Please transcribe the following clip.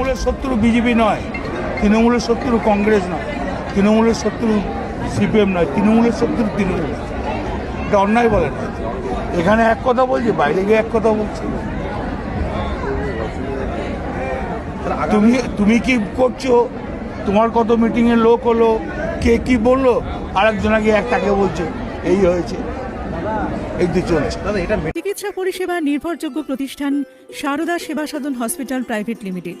তৃণমূলের শত্রু বিজেপি নয় তৃণমূলের শত্রু কংগ্রেস নয় তৃণমূলের শত্রু সিপিএম নয় তৃণমূলের শত্রু তৃণমূল এটা অন্যায় বলে না। এখানে এক কথা বলছি বাইরে গিয়ে এক কথা বলছি। তুমি তুমি কি করছ? তোমার কত মিটিংয়ে লোক হলো? কে কি বলল? আরেকজন আগে এক তাকে বলছে এই হয়েছে। এই তো চলছে। চিকিৎসা পরিষেবা নির্ভরযোগ্য প্রতিষ্ঠান Sarada Seva Sadan hospital private limited.